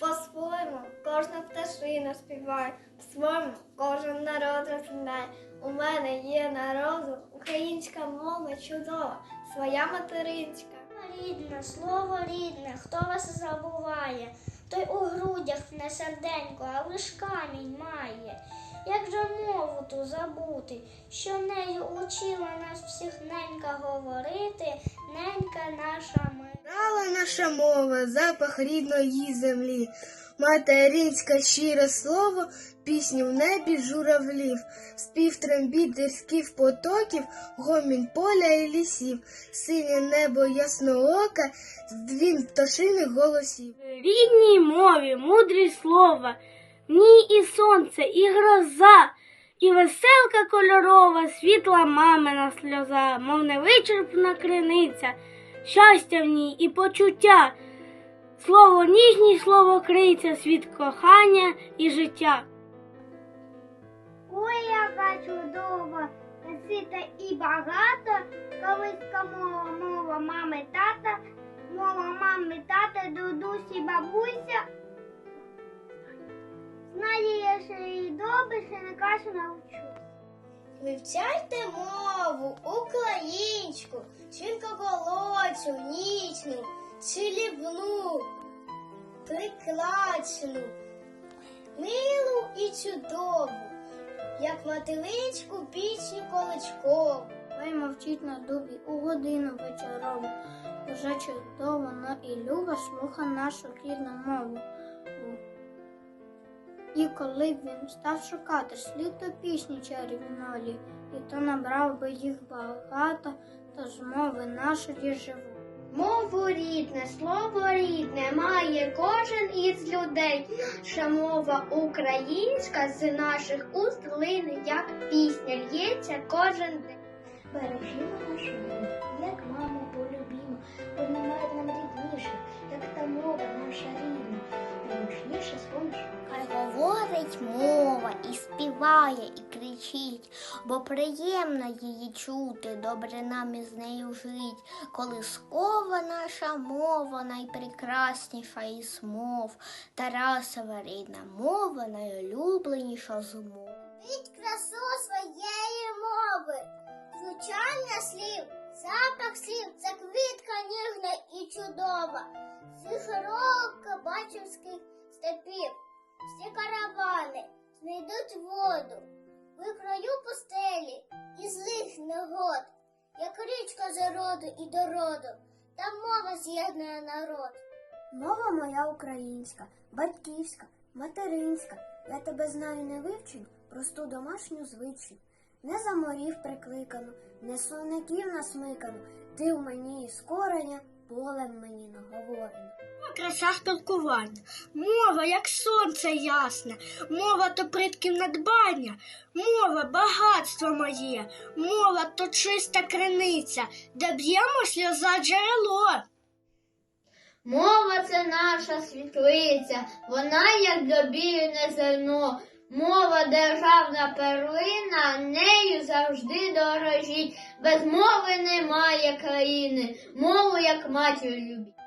по-своєму кожна пташина співає, по-своєму кожен народ розмовляє. У мене є народу, українська мова чудова, своя материнська. Рідне, слово рідне, хто вас забуває, той у грудях не серденько, а лиш камінь має. Як же мову ту забути, що нею учила нас всіх ненька говорити, ненька наша наша мова, запах рідної землі, материнське щире слово, пісню в небі журавлів, спів трембіт потоків, гомін поля і лісів, синє небо яснооке, дзвін пташиних голосів. рідній мові, мудрі слова, в ній і сонце, і гроза, і веселка кольорова, світла мамина сльоза, мов невичерпна криниця, щастя в ній і почуття, слово ніжність, слово криця, світ кохання і життя. Ой, яка чудова, красита і багата, колиська мова, мова мами тата, мова мами тата, дудусі бабуся. Знає я ще добре, ще не кашу навчусь. Вивчайте мову, дзвінкоголосу, нічну, чи приклачну, милу і чудову, як мотиличку пісню количкову. Ой, мовчить на дубі у годину вечорову, уже чудово, но і люба слуха нашу рідну мову. І коли б він став шукати слід до пісні чарівної, і то набрав би їх багато, то з мови нашої живу. Мову рідне, слово рідне має кожен із людей. Наша мова українська з наших уст лине, як пісня, лється кожен день. Бережімо нашу як маму співає, і кричить, бо приємно її чути, добре нам із нею жить. Колискова наша мова найпрекрасніша із мов, Тарасова рідна мова найулюбленіша з мов. Від красу своєї мови, звучання слів, запах слів, це квітка ніжна і чудова, всі широко бачівських степів, всі каравани знайдуть воду, ви краю пустелі і злих негод, як річка з роду і до роду, та мова з'єднує народ. Мова моя українська, батьківська, материнська. Я тебе знаю не вивчень, просту домашню звичай. Не за морів прикликану, не сонників насмикану, ти в мені із кореня, полем мені наговорено. Краса спілкування, мова, як сонце ясне, мова то предків надбання, мова багатство моє, мова то чиста криниця, де б'ємо сльоза джерело. Мова це наша світлиця, вона як добільне зерно. Мова державна перлина, нею завжди дорожіть. Без мови немає країни, мову як матір любіть.